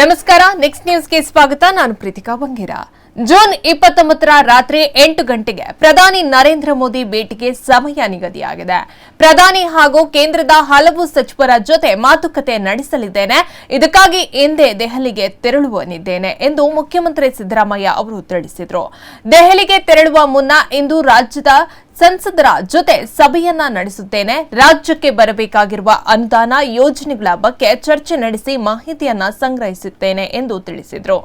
ನಮಸ್ಕಾರ ನೆಕ್ಸ್ಟ್ ನ್ಯೂಸ್ಗೆ ಸ್ವಾಗತ. ನಾನು ಪ್ರೀತಿಕಾ ಬಂಗೇರ. ಜೂನ್ ಇಪ್ಪತ್ತೊಂಬತ್ತರ ರಾತ್ರಿ ಎಂಟು ಗಂಟೆಗೆ ಪ್ರಧಾನಿ ನರೇಂದ್ರ ಮೋದಿ ಭೇಟಿಗೆ ಸಮಯ ನಿಗದಿಯಾಗಿದೆ. ಪ್ರಧಾನಿ ಹಾಗೂ ಕೇಂದ್ರದ ಹಲವು ಸಚಿವರ ಜೊತೆ ಮಾತುಕತೆ ನಡೆಸಲಿದ್ದೇನೆ. ಇದಕ್ಕಾಗಿ ಇಂದೇ ದೆಹಲಿಗೆ ತೆರಳುವನಿದ್ದೇನೆ ಎಂದು ಮುಖ್ಯಮಂತ್ರಿ ಸಿದ್ದರಾಮಯ್ಯ ಅವರು ತಿಳಿಸಿದರು. ದೆಹಲಿಗೆ ತೆರಳುವ ಮುನ್ನ ಇಂದು ರಾಜ್ಯದ ಸಂಸದರ ಜೊತೆ ಸಭೆಯನ್ನ ನಡೆಸುತ್ತೇನೆ. ರಾಜ್ಯಕ್ಕೆ ಬರಬೇಕಾಗಿರುವ ಅನುದಾನ ಯೋಜನೆಗಳ ಬಗ್ಗೆ ಚರ್ಚೆ ನಡೆಸಿ ಮಾಹಿತಿಯನ್ನ ಸಂಗ್ರಹಿಸುತ್ತೇನೆ ಎಂದು ತಿಳಿಸಿದರು.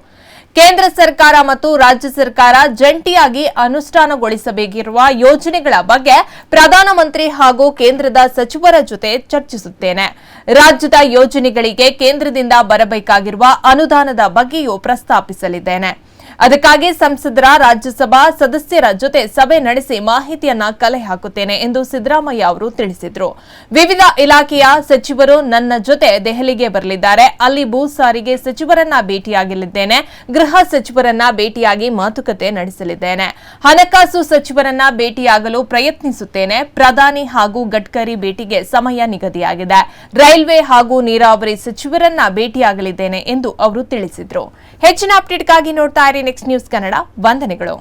ಕೇಂದ್ರ ಸರ್ಕಾರ ಮತ್ತು ರಾಜ್ಯ ಸರ್ಕಾರ ಜಂಟಿಯಾಗಿ ಅನುಷ್ಠಾನಗೊಳಿಸಬೇಕಿರುವ ಯೋಜನೆಗಳ ಬಗ್ಗೆ ಪ್ರಧಾನಮಂತ್ರಿ ಹಾಗೂ ಕೇಂದ್ರದ ಸಚಿವರ ಜೊತೆ ಚರ್ಚಿಸುತ್ತೇನೆ. ರಾಜ್ಯದ ಯೋಜನೆಗಳಿಗೆ ಕೇಂದ್ರದಿಂದ ಬರಬೇಕಾಗಿರುವ ಅನುದಾನದ ಬಗ್ಗೆಯೂ ಪ್ರಸ್ತಾಪಿಸಲಿದ್ದೇನೆ. ಅದಕ್ಕಾಗಿ ಸಂಸದರ ರಾಜ್ಯಸಭಾ ಸದಸ್ಯರ ಜೊತೆ ಸಭೆ ನಡೆಸಿ ಮಾಹಿತಿಯನ್ನ ಕಲೆ ಹಾಕುತ್ತೇನೆ ಎಂದು ಸಿದ್ದರಾಮಯ್ಯ ಅವರು ತಿಳಿಸಿದರು. ವಿವಿಧ ಇಲಾಖೆಯ ಸಚಿವರು ನನ್ನ ಜೊತೆ ದೆಹಲಿಗೆ ಬರಲಿದ್ದಾರೆ. ಅಲ್ಲಿ ಭೂ ಸಾರಿಗೆ ಸಚಿವರನ್ನ ಭೇಟಿಯಾಗಲಿದ್ದೇನೆ. ಗೃಹ ಸಚಿವರನ್ನ ಭೇಟಿಯಾಗಿ ಮಾತುಕತೆ ನಡೆಸಲಿದ್ದೇನೆ. ಹಣಕಾಸು ಸಚಿವರನ್ನ ಭೇಟಿಯಾಗಲು ಪ್ರಯತ್ನಿಸುತ್ತೇನೆ. ಪ್ರಧಾನಿ ಹಾಗೂ ಗಡ್ಕರಿ ಭೇಟಿಗೆ ಸಮಯ ನಿಗದಿಯಾಗಿದೆ. ರೈಲ್ವೆ ಹಾಗೂ ನೀರಾವರಿ ಸಚಿವರನ್ನ ಭೇಟಿಯಾಗಲಿದ್ದೇನೆ ಎಂದು ಅವರು ತಿಳಿಸಿದರು. ಹೆಚ್ಚಿನ ಅಪ್ಡೇಟ್ಗಾಗಿ ನೋಡ್ತಾ ಇರಿ ನೆಕ್ಸ್ಟ್ ನ್ಯೂಸ್ ಕನ್ನಡ ವಂದನೆಗಳು.